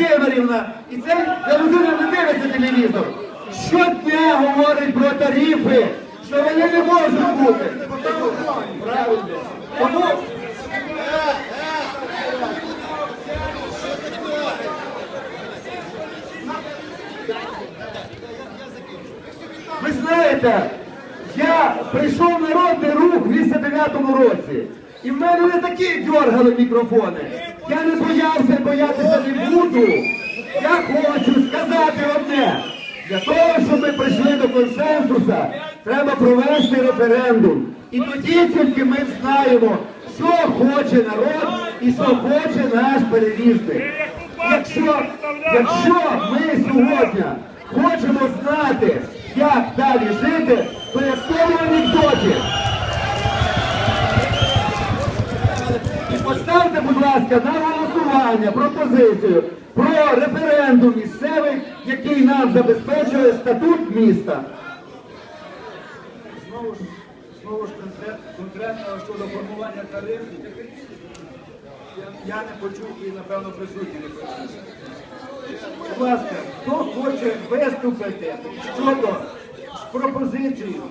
Миколаївна, і це ця людина не дивиться телевізор. Щодня говорить про тарифи, що вони не можуть бути. Правильно. Тому Ви знаєте, я прийшов в народний рух в 89-му році. І в мене не такі дьоргали мікрофони. Я не боявся, боятися не буду. Я хочу сказати одне. Для того, щоб ми прийшли до консенсусу, треба провести референдум. І тоді тільки ми знаємо, що хоче народ і що хоче наш перевізник. Якщо, якщо ми сьогодні хочемо знати, як далі жити, то як тому анекдоті. Поставте, будь ласка, на голосування пропозицію про референдум місцевий, який нам забезпечує статут міста. Знову ж, знову ж конкрет, конкретно щодо формування тарифів, я, не почув і, напевно, присутні не почули. Будь ласка, хто хоче виступити щодо з пропозицією